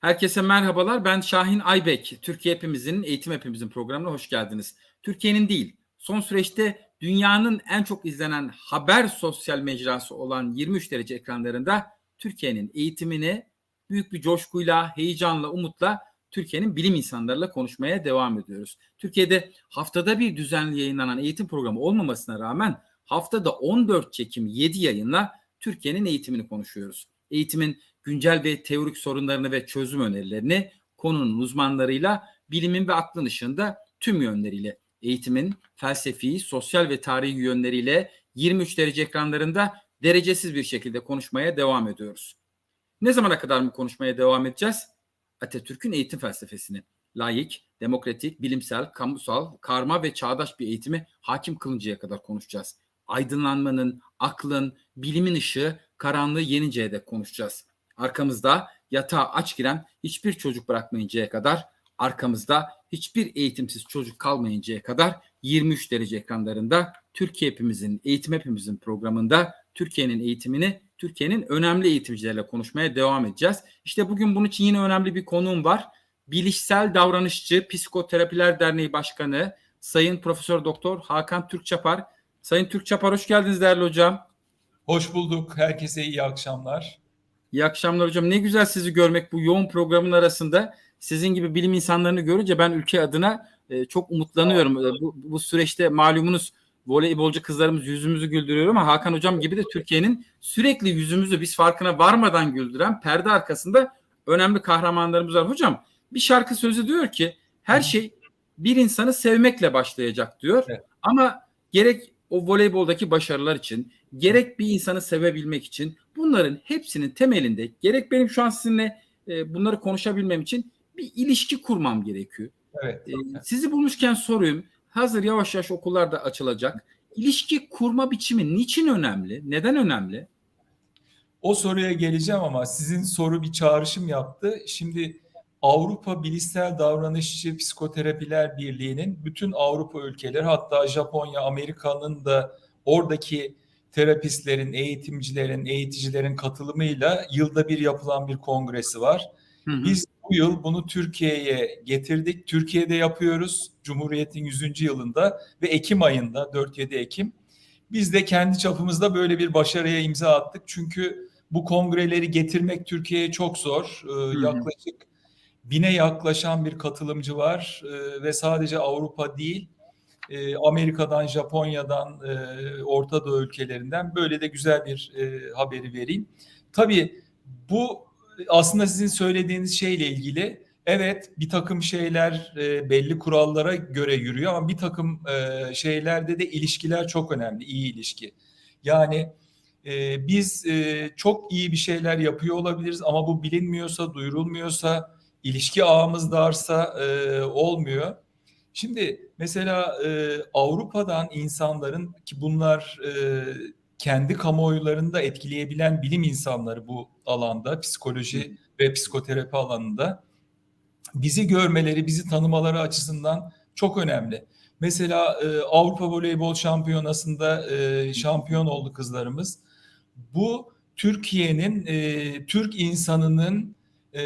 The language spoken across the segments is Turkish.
Herkese merhabalar. Ben Şahin Aybek. Türkiye Hepimizin, Eğitim Hepimizin programına hoş geldiniz. Türkiye'nin değil, son süreçte dünyanın en çok izlenen haber sosyal mecrası olan 23 derece ekranlarında Türkiye'nin eğitimini büyük bir coşkuyla, heyecanla, umutla Türkiye'nin bilim insanlarıyla konuşmaya devam ediyoruz. Türkiye'de haftada bir düzenli yayınlanan eğitim programı olmamasına rağmen haftada 14 çekim 7 yayınla Türkiye'nin eğitimini konuşuyoruz. Eğitimin güncel ve teorik sorunlarını ve çözüm önerilerini konunun uzmanlarıyla bilimin ve aklın ışığında tüm yönleriyle eğitimin felsefi, sosyal ve tarihi yönleriyle 23 derece ekranlarında derecesiz bir şekilde konuşmaya devam ediyoruz. Ne zamana kadar mı konuşmaya devam edeceğiz? Atatürk'ün eğitim felsefesini, layık, demokratik, bilimsel, kamusal, karma ve çağdaş bir eğitimi hakim kılıncaya kadar konuşacağız. Aydınlanmanın, aklın, bilimin ışığı karanlığı yeninceye dek konuşacağız. Arkamızda yatağa aç giren hiçbir çocuk bırakmayıncaya kadar, arkamızda hiçbir eğitimsiz çocuk kalmayıncaya kadar 23 derece ekranlarında Türkiye hepimizin, eğitim hepimizin programında Türkiye'nin eğitimini Türkiye'nin önemli eğitimcileriyle konuşmaya devam edeceğiz. İşte bugün bunun için yine önemli bir konuğum var. Bilişsel Davranışçı Psikoterapiler Derneği Başkanı Sayın Profesör Doktor Hakan Türkçapar. Sayın Türkçapar hoş geldiniz değerli hocam. Hoş bulduk. Herkese iyi akşamlar. İyi akşamlar hocam. Ne güzel sizi görmek bu yoğun programın arasında. Sizin gibi bilim insanlarını görünce ben ülke adına e, çok umutlanıyorum. E, bu, bu süreçte malumunuz voleybolcu kızlarımız yüzümüzü güldürüyor ama Hakan hocam gibi de Türkiye'nin sürekli yüzümüzü biz farkına varmadan güldüren perde arkasında önemli kahramanlarımız var. Hocam bir şarkı sözü diyor ki her şey bir insanı sevmekle başlayacak diyor. Evet. Ama gerek o voleyboldaki başarılar için, gerek bir insanı sevebilmek için bunların hepsinin temelinde gerek benim şu an sizinle e, bunları konuşabilmem için bir ilişki kurmam gerekiyor. Evet. E, sizi bulmuşken sorayım. Hazır yavaş yavaş okullar da açılacak. İlişki kurma biçimi niçin önemli? Neden önemli? O soruya geleceğim ama sizin soru bir çağrışım yaptı. Şimdi Avrupa Bilişsel Davranışçı Psikoterapiler Birliği'nin bütün Avrupa ülkeleri hatta Japonya, Amerika'nın da oradaki terapistlerin, eğitimcilerin, eğiticilerin katılımıyla yılda bir yapılan bir kongresi var. Hı hı. Biz bu yıl bunu Türkiye'ye getirdik. Türkiye'de yapıyoruz. Cumhuriyet'in 100. yılında ve Ekim ayında 4-7 Ekim. Biz de kendi çapımızda böyle bir başarıya imza attık. Çünkü bu kongreleri getirmek Türkiye'ye çok zor. Ee, yaklaşık bine yaklaşan bir katılımcı var ee, ve sadece Avrupa değil e, Amerika'dan, Japonya'dan, e, Orta Doğu ülkelerinden böyle de güzel bir e, haberi vereyim. Tabii bu aslında sizin söylediğiniz şeyle ilgili evet bir takım şeyler e, belli kurallara göre yürüyor ama bir takım e, şeylerde de ilişkiler çok önemli, iyi ilişki. Yani e, biz e, çok iyi bir şeyler yapıyor olabiliriz ama bu bilinmiyorsa, duyurulmuyorsa, ilişki ağımız darsa e, olmuyor. Şimdi mesela e, Avrupa'dan insanların ki bunlar e, kendi kamuoylarında etkileyebilen bilim insanları bu alanda, psikoloji ve psikoterapi alanında bizi görmeleri, bizi tanımaları açısından çok önemli. Mesela e, Avrupa Voleybol Şampiyonası'nda e, şampiyon oldu kızlarımız. Bu Türkiye'nin, e, Türk insanının e,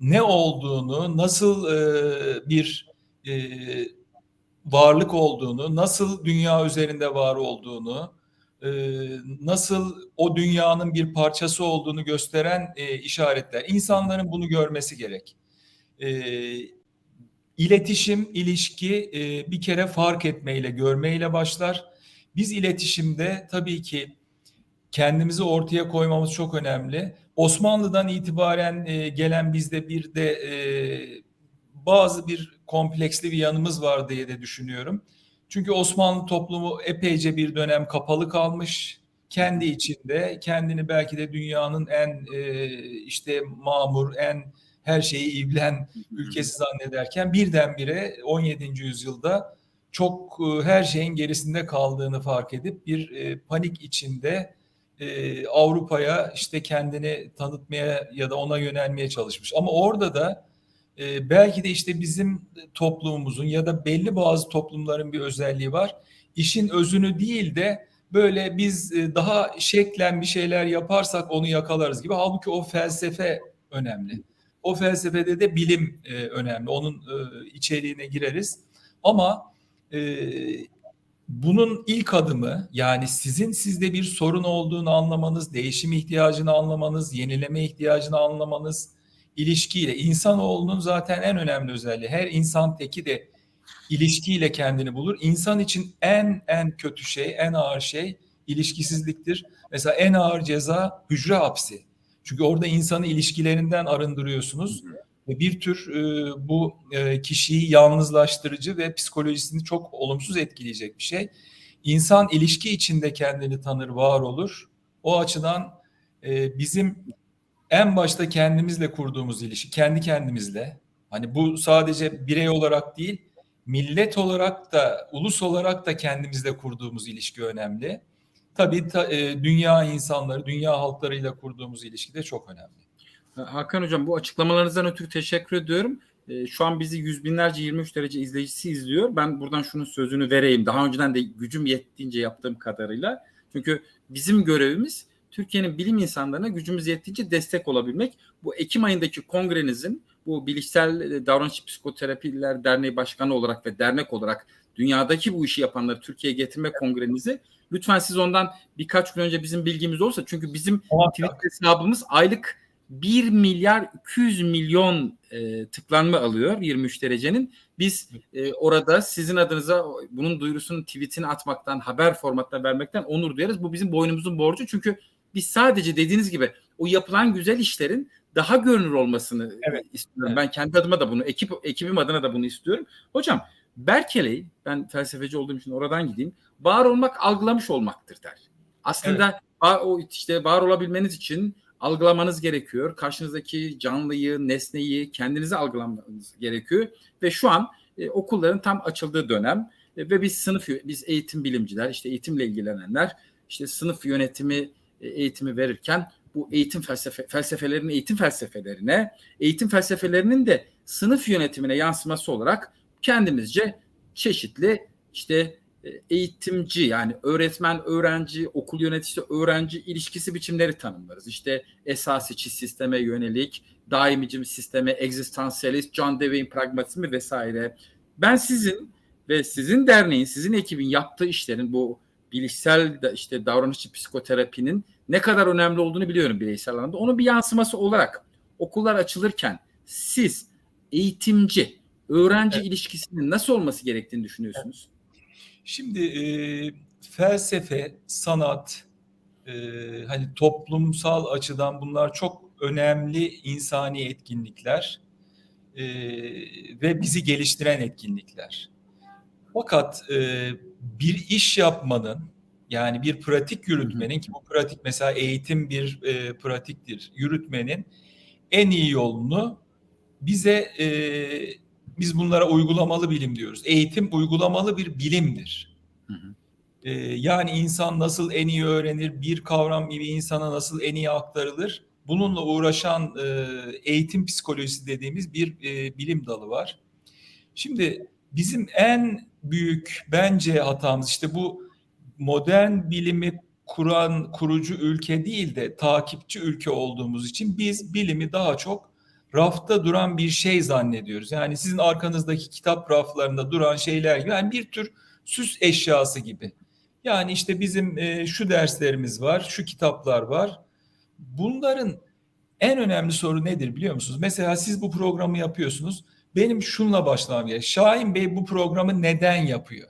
ne olduğunu, nasıl e, bir e, varlık olduğunu, nasıl dünya üzerinde var olduğunu, e, nasıl o dünyanın bir parçası olduğunu gösteren e, işaretler. İnsanların bunu görmesi gerek. E, iletişim, ilişki e, bir kere fark etmeyle, görmeyle başlar. Biz iletişimde tabii ki kendimizi ortaya koymamız çok önemli. Osmanlı'dan itibaren e, gelen bizde bir de e, bazı bir kompleksli bir yanımız var diye de düşünüyorum. Çünkü Osmanlı toplumu epeyce bir dönem kapalı kalmış. Kendi içinde kendini belki de dünyanın en e, işte mamur, en her şeyi iblen ülkesi zannederken birdenbire 17. yüzyılda çok e, her şeyin gerisinde kaldığını fark edip bir e, panik içinde e, Avrupa'ya işte kendini tanıtmaya ya da ona yönelmeye çalışmış. Ama orada da e, belki de işte bizim toplumumuzun ya da belli bazı toplumların bir özelliği var. İşin özünü değil de böyle biz e, daha şeklen bir şeyler yaparsak onu yakalarız gibi. Halbuki o felsefe önemli. o felsefede de bilim e, önemli. Onun e, içeriğine gireriz. Ama e, bunun ilk adımı yani sizin sizde bir sorun olduğunu anlamanız, değişim ihtiyacını anlamanız, yenileme ihtiyacını anlamanız, ilişkiyle insanoğlunun zaten en önemli özelliği. Her insan teki de ilişkiyle kendini bulur. İnsan için en en kötü şey, en ağır şey ilişkisizliktir. Mesela en ağır ceza hücre hapsi. Çünkü orada insanı ilişkilerinden arındırıyorsunuz ve bir tür e, bu e, kişiyi yalnızlaştırıcı ve psikolojisini çok olumsuz etkileyecek bir şey. İnsan ilişki içinde kendini tanır, var olur. O açıdan e, bizim en başta kendimizle kurduğumuz ilişki, kendi kendimizle. Hani bu sadece birey olarak değil, millet olarak da, ulus olarak da kendimizle kurduğumuz ilişki önemli. Tabii ta, e, dünya insanları, dünya halklarıyla kurduğumuz ilişki de çok önemli. Hakan Hocam bu açıklamalarınızdan ötürü teşekkür ediyorum. E, Şu an bizi yüz binlerce 23 derece izleyicisi izliyor. Ben buradan şunun sözünü vereyim. Daha önceden de gücüm yettiğince yaptığım kadarıyla. Çünkü bizim görevimiz Türkiye'nin bilim insanlarına gücümüz yettiğince destek olabilmek. Bu Ekim ayındaki kongrenizin bu Bilişsel e, Davranış Psikoterapiler Derneği Başkanı olarak ve dernek olarak dünyadaki bu işi yapanları Türkiye'ye getirme kongrenizi lütfen siz ondan birkaç gün önce bizim bilgimiz olsa çünkü bizim Twitter hesabımız aylık 1 milyar 200 milyon e, tıklanma alıyor 23 derecenin. Biz e, orada sizin adınıza bunun duyurusunu tweetini atmaktan, haber formatına vermekten onur duyarız. Bu bizim boynumuzun borcu çünkü biz sadece dediğiniz gibi o yapılan güzel işlerin daha görünür olmasını Evet. istiyorum. Evet. Ben kendi adıma da bunu, ekip ekibim adına da bunu istiyorum. Hocam Berkeley, ben felsefeci olduğum için oradan gideyim. Var olmak algılamış olmaktır der. Aslında var, o işte var olabilmeniz için algılamanız gerekiyor. Karşınızdaki canlıyı, nesneyi kendinize algılamanız gerekiyor. Ve şu an e, okulların tam açıldığı dönem e, ve biz sınıf biz eğitim bilimciler, işte eğitimle ilgilenenler, işte sınıf yönetimi eğitimi verirken bu eğitim felsefe felsefelerinin eğitim felsefelerine, eğitim felsefelerinin de sınıf yönetimine yansıması olarak kendimizce çeşitli işte e, eğitimci yani öğretmen öğrenci okul yöneticisi öğrenci ilişkisi biçimleri tanımlarız. İşte esasiçi sisteme yönelik, daimici sisteme, egzistansiyalist, John Dewey'in pragmatizmi vesaire. Ben sizin ve sizin derneğin, sizin ekibin yaptığı işlerin bu bilişsel de işte davranışçı psikoterapinin ne kadar önemli olduğunu biliyorum bireysel anlamda. Onun bir yansıması olarak okullar açılırken siz eğitimci, öğrenci Evet. ilişkisinin nasıl olması gerektiğini düşünüyorsunuz? Şimdi e, felsefe, sanat, e, hani toplumsal açıdan bunlar çok önemli insani etkinlikler e, ve bizi geliştiren etkinlikler. Fakat e, bir iş yapmanın yani bir pratik yürütmenin ki bu pratik mesela eğitim bir e, pratiktir yürütmenin en iyi yolunu bize e, biz bunlara uygulamalı bilim diyoruz. Eğitim uygulamalı bir bilimdir. Hı hı. Ee, yani insan nasıl en iyi öğrenir, bir kavram bir insana nasıl en iyi aktarılır? Bununla uğraşan e, eğitim psikolojisi dediğimiz bir e, bilim dalı var. Şimdi bizim en büyük bence hatamız işte bu modern bilimi kuran kurucu ülke değil de takipçi ülke olduğumuz için biz bilimi daha çok rafta duran bir şey zannediyoruz. Yani sizin arkanızdaki kitap raflarında duran şeyler gibi yani bir tür süs eşyası gibi. Yani işte bizim e, şu derslerimiz var, şu kitaplar var. Bunların en önemli soru nedir biliyor musunuz? Mesela siz bu programı yapıyorsunuz. Benim şunla başlamam gerek. Şahin Bey bu programı neden yapıyor?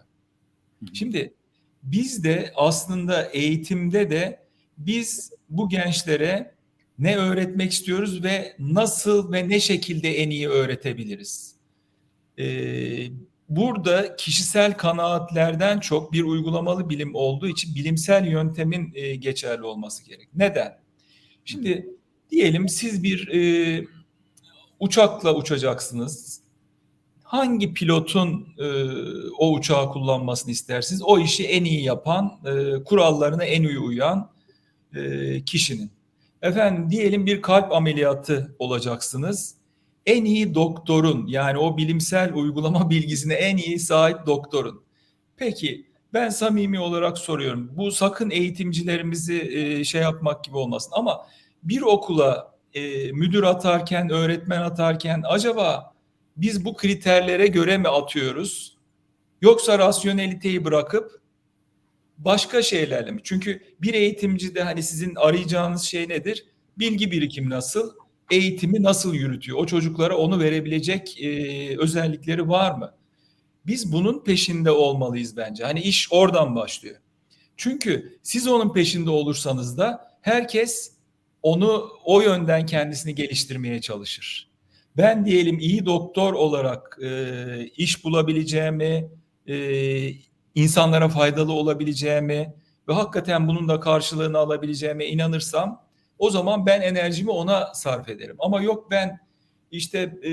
Şimdi biz de aslında eğitimde de biz bu gençlere ne öğretmek istiyoruz ve nasıl ve ne şekilde en iyi öğretebiliriz? Ee, burada kişisel kanaatlerden çok bir uygulamalı bilim olduğu için bilimsel yöntemin e, geçerli olması gerek. Neden? Şimdi diyelim siz bir e, uçakla uçacaksınız. Hangi pilotun e, o uçağı kullanmasını istersiniz? O işi en iyi yapan, e, kurallarına en iyi uyan e, kişinin. Efendim diyelim bir kalp ameliyatı olacaksınız. En iyi doktorun yani o bilimsel uygulama bilgisine en iyi sahip doktorun. Peki ben samimi olarak soruyorum. Bu sakın eğitimcilerimizi e, şey yapmak gibi olmasın ama bir okula e, müdür atarken, öğretmen atarken acaba biz bu kriterlere göre mi atıyoruz? Yoksa rasyoneliteyi bırakıp başka şeylerle mi? Çünkü bir eğitimci de hani sizin arayacağınız şey nedir? Bilgi birikimi nasıl? Eğitimi nasıl yürütüyor? O çocuklara onu verebilecek e, özellikleri var mı? Biz bunun peşinde olmalıyız bence. Hani iş oradan başlıyor. Çünkü siz onun peşinde olursanız da herkes onu o yönden kendisini geliştirmeye çalışır. Ben diyelim iyi doktor olarak e, iş bulabileceğimi, e, insanlara faydalı olabileceğimi ve hakikaten bunun da karşılığını alabileceğime inanırsam o zaman ben enerjimi ona sarf ederim. Ama yok ben işte e,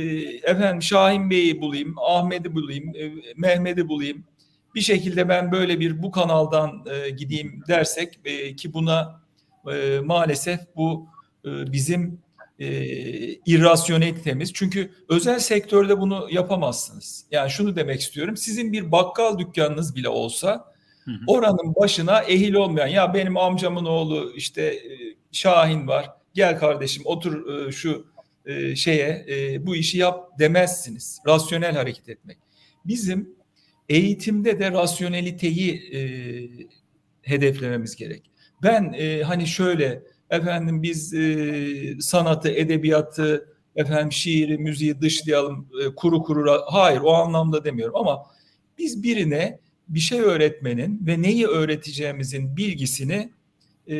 efendim Şahin Bey'i bulayım, Ahmet'i bulayım, e, Mehmet'i bulayım. Bir şekilde ben böyle bir bu kanaldan e, gideyim dersek e, ki buna e, maalesef bu e, bizim e, irrasyonelitemiz. Çünkü özel sektörde bunu yapamazsınız. Yani şunu demek istiyorum. Sizin bir bakkal dükkanınız bile olsa Hı hı. oranın başına ehil olmayan ya benim amcamın oğlu işte e, Şahin var. Gel kardeşim otur e, şu e, şeye e, bu işi yap demezsiniz. Rasyonel hareket etmek. Bizim eğitimde de rasyoneliteyi e, hedeflememiz gerek. Ben e, hani şöyle efendim biz e, sanatı, edebiyatı, efendim şiiri, müziği dışlayalım e, kuru kuru. Hayır o anlamda demiyorum ama biz birine bir şey öğretmenin ve neyi öğreteceğimizin bilgisini e,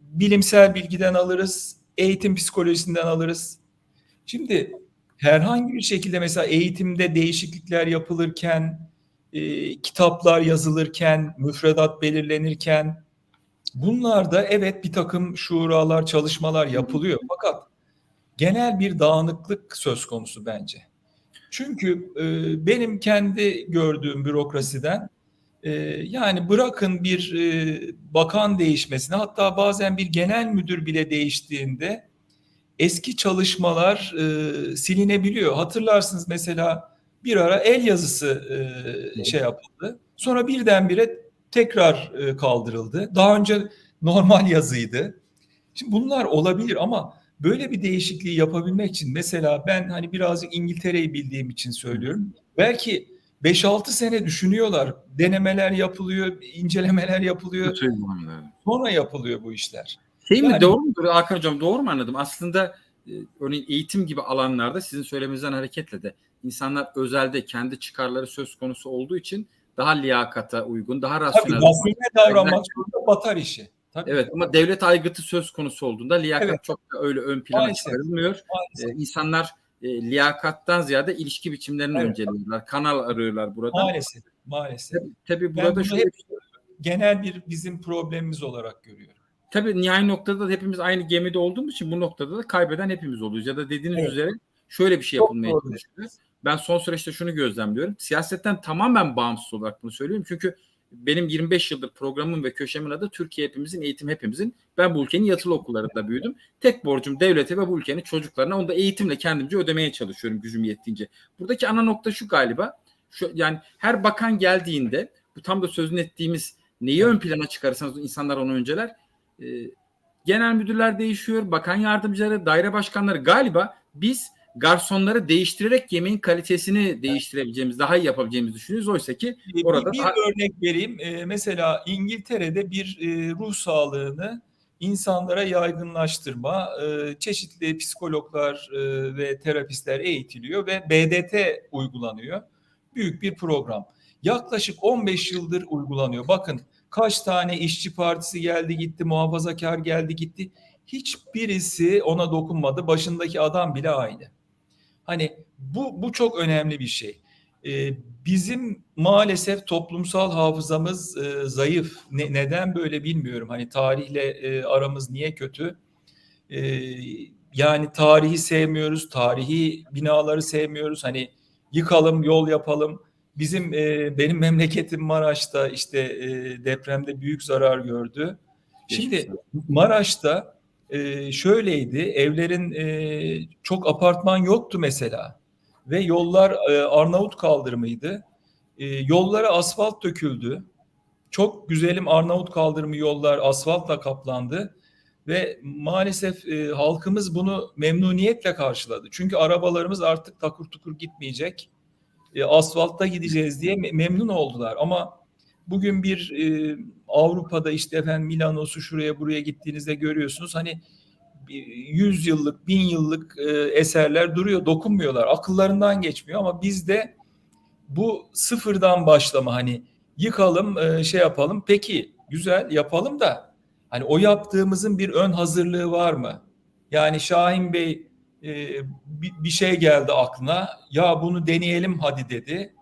bilimsel bilgiden alırız, eğitim psikolojisinden alırız. Şimdi herhangi bir şekilde mesela eğitimde değişiklikler yapılırken, e, kitaplar yazılırken, müfredat belirlenirken bunlarda evet bir takım şuralar, çalışmalar yapılıyor. Fakat genel bir dağınıklık söz konusu bence. Çünkü e, benim kendi gördüğüm bürokrasiden e, yani bırakın bir e, bakan değişmesine hatta bazen bir genel müdür bile değiştiğinde eski çalışmalar e, silinebiliyor. Hatırlarsınız mesela bir ara el yazısı e, şey yapıldı. Sonra birdenbire tekrar e, kaldırıldı. Daha önce normal yazıydı. Şimdi bunlar olabilir ama böyle bir değişikliği yapabilmek için mesela ben hani birazcık İngiltere'yi bildiğim için söylüyorum. Belki 5-6 sene düşünüyorlar. Denemeler yapılıyor, incelemeler yapılıyor. Sonra yapılıyor bu işler. Şey mi Yani- doğru mudur Hakan Hocam doğru mu anladım? Aslında e, örneğin eğitim gibi alanlarda sizin söylemenizden hareketle de insanlar özelde kendi çıkarları söz konusu olduğu için daha liyakata uygun, daha Tabii rasyonel. rasyonel davranmak zorunda batar işi. Tabii. Evet ama devlet aygıtı söz konusu olduğunda liyakat Evet. çok da öyle ön plana Maalesef. çıkarılmıyor. Maalesef. Ee, insanlar e, liyakattan ziyade ilişki biçimlerini Evet. önceliyorlar. Kanal arıyorlar burada. Maalesef. Maalesef. Tabii, tabii Ben burada bunu şöyle hep genel bir bizim problemimiz olarak görüyorum. Tabii nihai noktada da hepimiz aynı gemide olduğumuz için bu noktada da kaybeden hepimiz oluyoruz. Ya da dediğiniz Evet. üzere şöyle bir şey yapılmaya doğru. Ben son süreçte şunu gözlemliyorum. Siyasetten tamamen bağımsız olarak bunu söylüyorum. Çünkü benim 25 yıldır programım ve köşemin adı Türkiye hepimizin, eğitim hepimizin. Ben bu ülkenin yatılı okullarında büyüdüm. Tek borcum devlete ve bu ülkenin çocuklarına onu da eğitimle kendimce ödemeye çalışıyorum gücüm yettiğince. Buradaki ana nokta şu galiba. Şu, yani her bakan geldiğinde bu tam da sözünü ettiğimiz neyi ön plana çıkarırsanız insanlar onu önceler. Ee, genel müdürler değişiyor, bakan yardımcıları, daire başkanları galiba biz garsonları değiştirerek yemeğin kalitesini değiştirebileceğimiz, daha iyi yapabileceğimizi düşünüyoruz. Oysa ki Bir- Orada bir daha- örnek vereyim. Ee, mesela İngiltere'de bir e, ruh sağlığını insanlara yaygınlaştırma, e, çeşitli psikologlar e, ve terapistler eğitiliyor ve BDT uygulanıyor. Büyük bir program. Yaklaşık 15 yıldır uygulanıyor. Bakın kaç tane işçi partisi geldi gitti, muhafazakar geldi gitti. Hiçbirisi ona dokunmadı. Başındaki adam bile aynı. Hani bu bu çok önemli bir şey. Ee, bizim maalesef toplumsal hafızamız e, zayıf. Ne- neden böyle bilmiyorum. Hani tarihle e, aramız niye kötü? Ee, yani tarihi sevmiyoruz, tarihi binaları sevmiyoruz. Hani yıkalım, yol yapalım. Bizim e, benim memleketim Maraş'ta işte e, depremde büyük zarar gördü. Şimdi Maraş'ta e, şöyleydi, evlerin e, çok apartman yoktu mesela ve yollar e, Arnavut kaldırımıydı. E, yollara asfalt döküldü. Çok güzelim Arnavut kaldırımı yollar asfaltla kaplandı ve maalesef e, halkımız bunu memnuniyetle karşıladı. Çünkü arabalarımız artık takur tukur gitmeyecek. E, asfaltta gideceğiz diye me- memnun oldular. Ama bugün bir e, Avrupa'da işte efendim Milano'su şuraya buraya gittiğinizde görüyorsunuz. Hani 100 yıllık, 1000 yıllık e, eserler duruyor, dokunmuyorlar. Akıllarından geçmiyor ama bizde bu sıfırdan başlama hani yıkalım, e, şey yapalım. Peki güzel yapalım da hani o yaptığımızın bir ön hazırlığı var mı? Yani Şahin Bey e, bir, şey geldi aklına. Ya bunu deneyelim hadi dedi.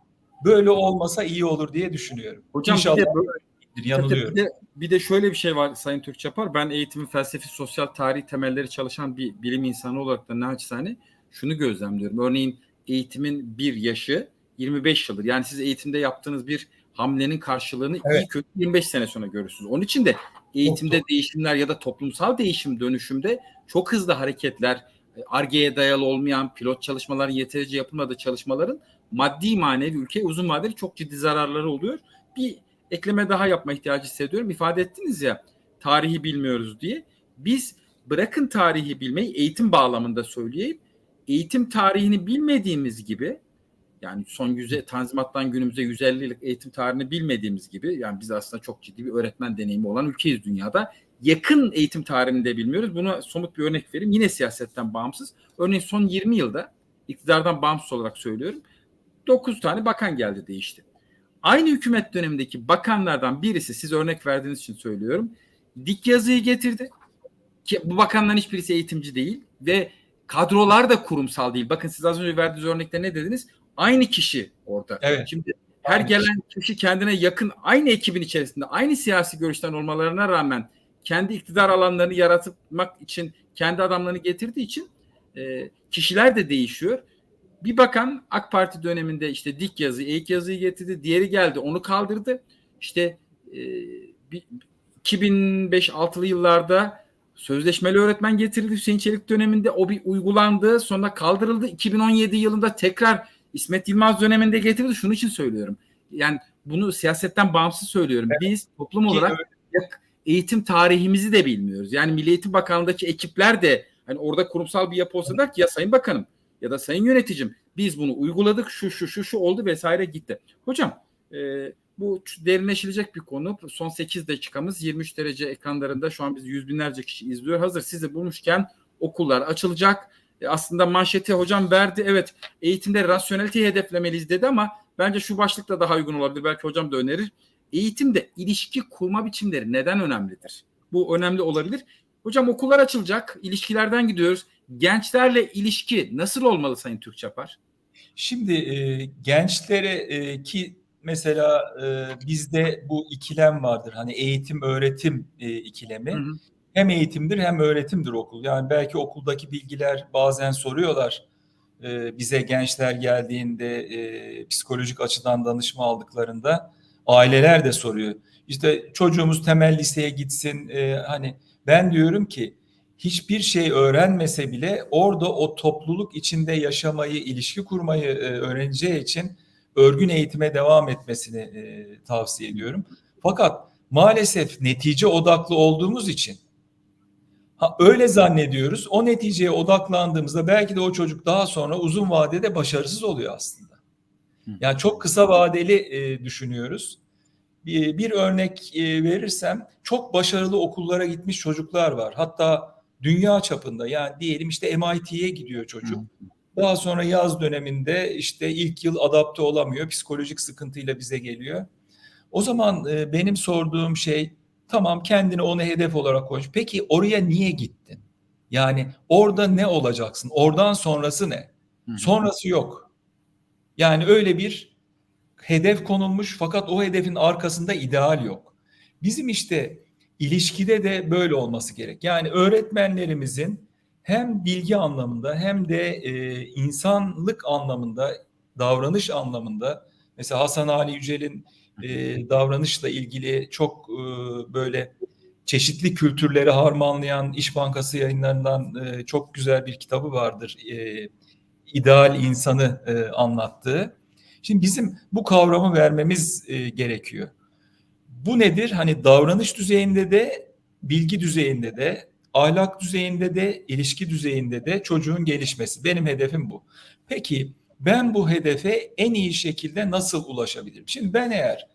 Böyle olmasa iyi olur diye düşünüyorum. Hocam İnşallah bir de, böyle- yanılıyorum. Bir de, bir de şöyle bir şey var Sayın Türkçapar. Ben eğitimin felsefi, sosyal, tarihi temelleri çalışan bir bilim insanı olarak da naçizane şunu gözlemliyorum. Örneğin eğitimin bir yaşı 25 yıldır. Yani siz eğitimde yaptığınız bir hamlenin karşılığını Evet. iyi kötü 25 sene sonra görürsünüz. Onun için de eğitimde değişimler ya da toplumsal değişim dönüşümde çok hızlı hareketler, ARGE'ye dayalı olmayan pilot çalışmaların yeterince yapılmadığı çalışmaların maddi manevi ülkeye uzun vadeli çok ciddi zararları oluyor. Bir ekleme daha yapma ihtiyacı hissediyorum. İfade ettiniz ya tarihi bilmiyoruz diye. Biz bırakın tarihi bilmeyi eğitim bağlamında söyleyeyim. Eğitim tarihini bilmediğimiz gibi yani son yüze Tanzimat'tan günümüze 150 yıllık eğitim tarihini bilmediğimiz gibi yani biz aslında çok ciddi bir öğretmen deneyimi olan ülkeyiz dünyada. Yakın eğitim tarihini de bilmiyoruz. Buna somut bir örnek vereyim. Yine siyasetten bağımsız. Örneğin son 20 yılda iktidardan bağımsız olarak söylüyorum. 9 tane bakan geldi değişti. Aynı hükümet dönemindeki bakanlardan birisi siz örnek verdiğiniz için söylüyorum. Dik yazıyı getirdi. Ki bu bakanların hiçbirisi eğitimci değil ve kadrolar da kurumsal değil. Bakın siz az önce verdiğiniz örnekte ne dediniz? Aynı kişi orada. Evet. Şimdi her Aynı gelen kişi kendine yakın aynı ekibin içerisinde aynı siyasi görüşten olmalarına rağmen kendi iktidar alanlarını yaratmak için kendi adamlarını getirdiği için e, kişiler de değişiyor. Bir bakan AK Parti döneminde işte dik yazı, eğik yazıyı getirdi. Diğeri geldi onu kaldırdı. İşte e, bir- 2005-6'lı yıllarda sözleşmeli öğretmen getirildi Hüseyin Çelik döneminde. O bir uygulandı sonra kaldırıldı. 2017 yılında tekrar İsmet Yılmaz döneminde getirildi. Şunun için söylüyorum. Yani bunu siyasetten bağımsız söylüyorum. Biz toplum olarak eğitim tarihimizi de bilmiyoruz. Yani Milli Eğitim Bakanlığı'ndaki ekipler de hani orada kurumsal bir yapı olsa der ki ya sayın bakanım ya da sayın yöneticim biz bunu uyguladık şu şu şu şu oldu vesaire gitti. Hocam e, bu derinleşilecek bir konu. Son 8 dakikamız 23 derece ekranlarında şu an bizi yüz binlerce kişi izliyor. Hazır sizi bulmuşken okullar açılacak. E, aslında manşeti hocam verdi. Evet eğitimde rasyoneliteyi hedeflemeliyiz dedi ama bence şu başlıkta daha uygun olabilir. Belki hocam da önerir. Eğitimde ilişki kurma biçimleri neden önemlidir? Bu önemli olabilir. Hocam okullar açılacak. İlişkilerden gidiyoruz. Gençlerle ilişki nasıl olmalı Sayın Türkçapar? Şimdi e, gençlere e, ki mesela e, bizde bu ikilem vardır. Hani eğitim öğretim e, ikilemi. Hı hı. Hem eğitimdir hem öğretimdir okul. Yani belki okuldaki bilgiler bazen soruyorlar e, bize gençler geldiğinde e, psikolojik açıdan danışma aldıklarında aileler de soruyor. İşte çocuğumuz temel liseye gitsin. E, hani ben diyorum ki hiçbir şey öğrenmese bile orada o topluluk içinde yaşamayı, ilişki kurmayı e, öğreneceği için örgün eğitime devam etmesini e, tavsiye ediyorum. Fakat maalesef netice odaklı olduğumuz için ha, öyle zannediyoruz. O neticeye odaklandığımızda belki de o çocuk daha sonra uzun vadede başarısız oluyor aslında. Yani çok kısa vadeli e, düşünüyoruz. Bir, bir örnek e, verirsem çok başarılı okullara gitmiş çocuklar var. Hatta dünya çapında yani diyelim işte MIT'ye gidiyor çocuk. Daha sonra yaz döneminde işte ilk yıl adapte olamıyor. Psikolojik sıkıntıyla bize geliyor. O zaman e, benim sorduğum şey tamam kendini onu hedef olarak koy. Peki oraya niye gittin? Yani orada ne olacaksın? Oradan sonrası ne? Sonrası yok. Yani öyle bir hedef konulmuş fakat o hedefin arkasında ideal yok. Bizim işte ilişkide de böyle olması gerek. Yani öğretmenlerimizin hem bilgi anlamında hem de e, insanlık anlamında, davranış anlamında mesela Hasan Ali Yücel'in e, davranışla ilgili çok e, böyle çeşitli kültürleri harmanlayan İş Bankası yayınlarından e, çok güzel bir kitabı vardır. E, ideal insanı e, anlattığı. Şimdi bizim bu kavramı vermemiz e, gerekiyor. Bu nedir? Hani davranış düzeyinde de, bilgi düzeyinde de ahlak düzeyinde de ilişki düzeyinde de çocuğun gelişmesi. Benim hedefim bu. Peki ben bu hedefe en iyi şekilde nasıl ulaşabilirim? Şimdi ben eğer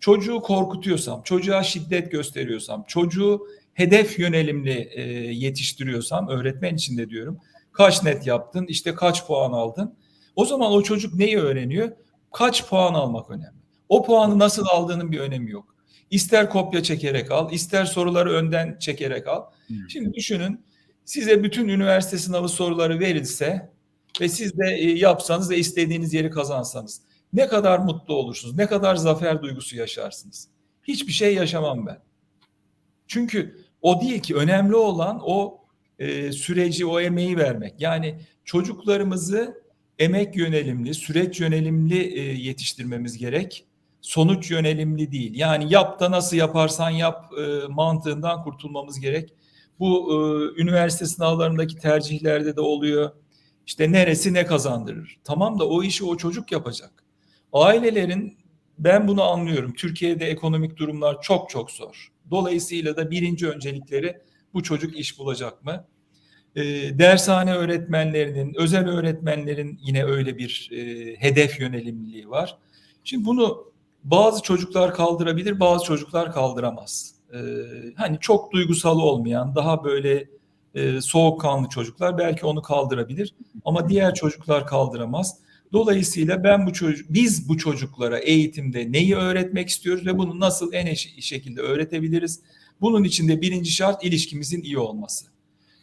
çocuğu korkutuyorsam, çocuğa şiddet gösteriyorsam, çocuğu hedef yönelimli e, yetiştiriyorsam, öğretmen için de diyorum, kaç net yaptın, işte kaç puan aldın. O zaman o çocuk neyi öğreniyor? Kaç puan almak önemli. O puanı nasıl aldığının bir önemi yok. İster kopya çekerek al, ister soruları önden çekerek al. Hmm. Şimdi düşünün, size bütün üniversite sınavı soruları verilse ve siz de e, yapsanız ve istediğiniz yeri kazansanız ne kadar mutlu olursunuz, ne kadar zafer duygusu yaşarsınız. Hiçbir şey yaşamam ben. Çünkü o değil ki önemli olan o e, süreci, o emeği vermek. Yani çocuklarımızı emek yönelimli, süreç yönelimli e, yetiştirmemiz gerek. Sonuç yönelimli değil. Yani yap da nasıl yaparsan yap e, mantığından kurtulmamız gerek. Bu e, üniversite sınavlarındaki tercihlerde de oluyor. İşte neresi ne kazandırır. Tamam da o işi o çocuk yapacak. Ailelerin ben bunu anlıyorum. Türkiye'de ekonomik durumlar çok çok zor. Dolayısıyla da birinci öncelikleri bu çocuk iş bulacak mı? E, dershane öğretmenlerinin, özel öğretmenlerin yine öyle bir e, hedef yönelimliliği var. Şimdi bunu bazı çocuklar kaldırabilir, bazı çocuklar kaldıramaz. E, hani çok duygusal olmayan, daha böyle e, soğukkanlı çocuklar belki onu kaldırabilir ama diğer çocuklar kaldıramaz. Dolayısıyla ben bu çocuk, biz bu çocuklara eğitimde neyi öğretmek istiyoruz ve bunu nasıl en eş- şekilde öğretebiliriz? Bunun için de birinci şart ilişkimizin iyi olması.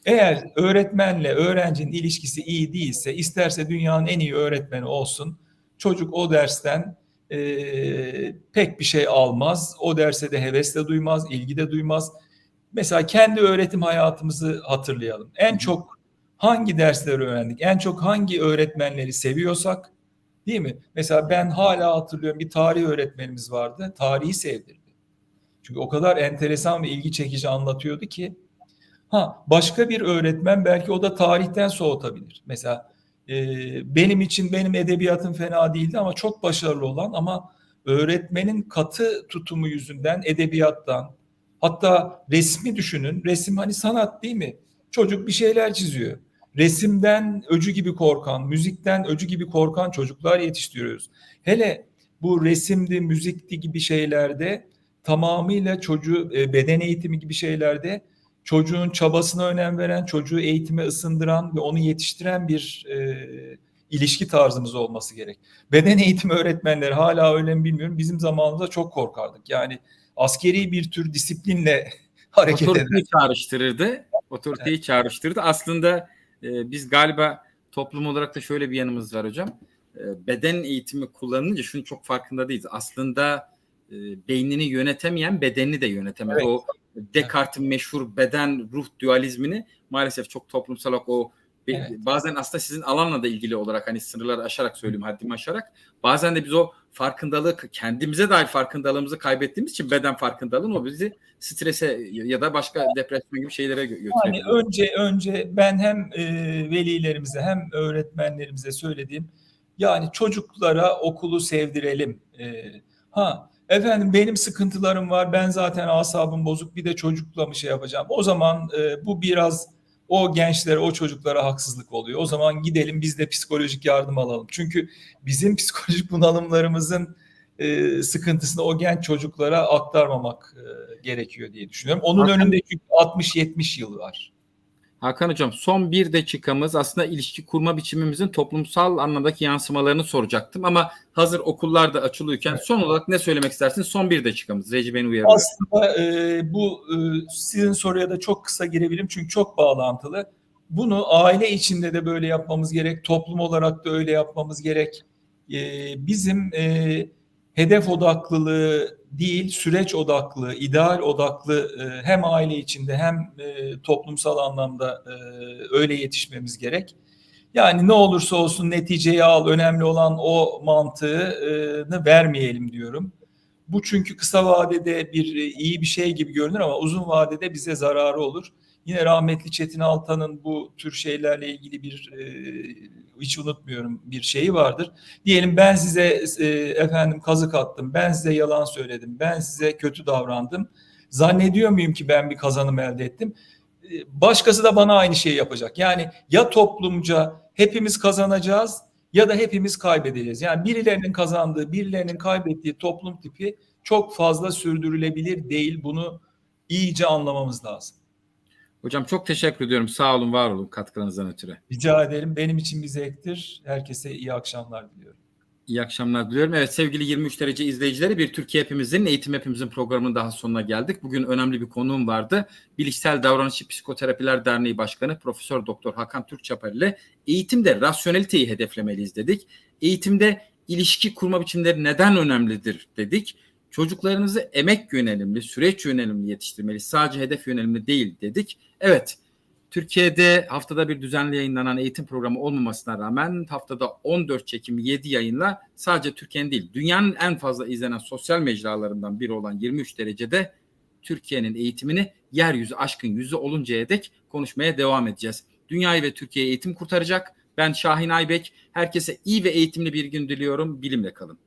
Eğer öğretmenle öğrencinin ilişkisi iyi değilse, isterse dünyanın en iyi öğretmeni olsun, çocuk o dersten e, pek bir şey almaz, o derse de heves de duymaz, ilgi de duymaz. Mesela kendi öğretim hayatımızı hatırlayalım. En çok hangi dersleri öğrendik? En çok hangi öğretmenleri seviyorsak, değil mi? Mesela ben hala hatırlıyorum bir tarih öğretmenimiz vardı. Tarihi sevdirdi. Çünkü o kadar enteresan ve ilgi çekici anlatıyordu ki. Ha başka bir öğretmen belki o da tarihten soğutabilir. Mesela benim için benim edebiyatım fena değildi ama çok başarılı olan ama öğretmenin katı tutumu yüzünden edebiyattan hatta resmi düşünün. Resim hani sanat değil mi? Çocuk bir şeyler çiziyor. Resimden öcü gibi korkan, müzikten öcü gibi korkan çocuklar yetiştiriyoruz. Hele bu resimdi, müzikti gibi şeylerde tamamıyla çocuğu e, beden eğitimi gibi şeylerde çocuğun çabasına önem veren, çocuğu eğitime ısındıran ve onu yetiştiren bir e, ilişki tarzımız olması gerek. Beden eğitimi öğretmenleri hala öyle mi bilmiyorum. Bizim zamanımızda çok korkardık. Yani askeri bir tür disiplinle hareket eder. Otoriteyi çağrıştırırdı. Otoriteyi çağrıştırdı. Aslında e, biz galiba toplum olarak da şöyle bir yanımız var hocam. E, beden eğitimi kullanınca şunun çok farkında değiliz. Aslında e, beynini yönetemeyen bedenini de yönetemez. Evet. O Descartes'in meşhur beden ruh dualizmini maalesef çok toplumsal o Evet. bazen aslında sizin alanla da ilgili olarak hani sınırları aşarak söyleyeyim haddimi aşarak bazen de biz o farkındalığı kendimize dair farkındalığımızı kaybettiğimiz için beden farkındalığın o bizi strese ya da başka depresyon gibi şeylere gö- Yani önce önce ben hem e, velilerimize hem öğretmenlerimize söylediğim yani çocuklara okulu sevdirelim. E, ha efendim benim sıkıntılarım var ben zaten asabım bozuk bir de çocukla mı şey yapacağım. O zaman e, bu biraz o gençlere o çocuklara haksızlık oluyor. O zaman gidelim biz de psikolojik yardım alalım. Çünkü bizim psikolojik bunalımlarımızın e, sıkıntısını o genç çocuklara aktarmamak e, gerekiyor diye düşünüyorum. Onun Hakan- önünde çünkü 60-70 yıl var. Hakan Hocam son bir dakikamız aslında ilişki kurma biçimimizin toplumsal anlamdaki yansımalarını soracaktım ama hazır okullar da açılıyorken son olarak ne söylemek istersiniz? Son bir dakikamız. Reji beni uyarıyor. Aslında e, bu e, sizin soruya da çok kısa girebilirim çünkü çok bağlantılı. Bunu aile içinde de böyle yapmamız gerek, toplum olarak da öyle yapmamız gerek. E, bizim e, hedef odaklılığı değil, süreç odaklı, ideal odaklı e, hem aile içinde hem e, toplumsal anlamda e, öyle yetişmemiz gerek. Yani ne olursa olsun neticeyi al, önemli olan o mantığını vermeyelim diyorum. Bu çünkü kısa vadede bir iyi bir şey gibi görünür ama uzun vadede bize zararı olur. Yine rahmetli Çetin Altan'ın bu tür şeylerle ilgili bir e, hiç unutmuyorum bir şeyi vardır. Diyelim ben size e, efendim kazık attım, ben size yalan söyledim, ben size kötü davrandım. Zannediyor muyum ki ben bir kazanım elde ettim? başkası da bana aynı şeyi yapacak. Yani ya toplumca hepimiz kazanacağız ya da hepimiz kaybedeceğiz. Yani birilerinin kazandığı, birilerinin kaybettiği toplum tipi çok fazla sürdürülebilir değil. Bunu iyice anlamamız lazım. Hocam çok teşekkür ediyorum. Sağ olun, var olun katkılarınızdan ötürü. Rica ederim. Benim için bir zevktir. Herkese iyi akşamlar diliyorum. İyi akşamlar diliyorum. Evet sevgili 23 derece izleyicileri bir Türkiye hepimizin eğitim hepimizin programının daha sonuna geldik. Bugün önemli bir konuğum vardı. Bilişsel Davranışçı Psikoterapiler Derneği Başkanı Profesör Doktor Hakan Türkçapar ile eğitimde rasyoneliteyi hedeflemeliyiz dedik. Eğitimde ilişki kurma biçimleri neden önemlidir dedik. Çocuklarınızı emek yönelimli, süreç yönelimli yetiştirmeli. Sadece hedef yönelimli değil dedik. Evet Türkiye'de haftada bir düzenli yayınlanan eğitim programı olmamasına rağmen haftada 14 çekim 7 yayınla sadece Türkiye'nin değil dünyanın en fazla izlenen sosyal mecralarından biri olan 23 derecede Türkiye'nin eğitimini yeryüzü aşkın yüzü oluncaya dek konuşmaya devam edeceğiz. Dünyayı ve Türkiye'yi eğitim kurtaracak. Ben Şahin Aybek. Herkese iyi ve eğitimli bir gün diliyorum. Bilimle kalın.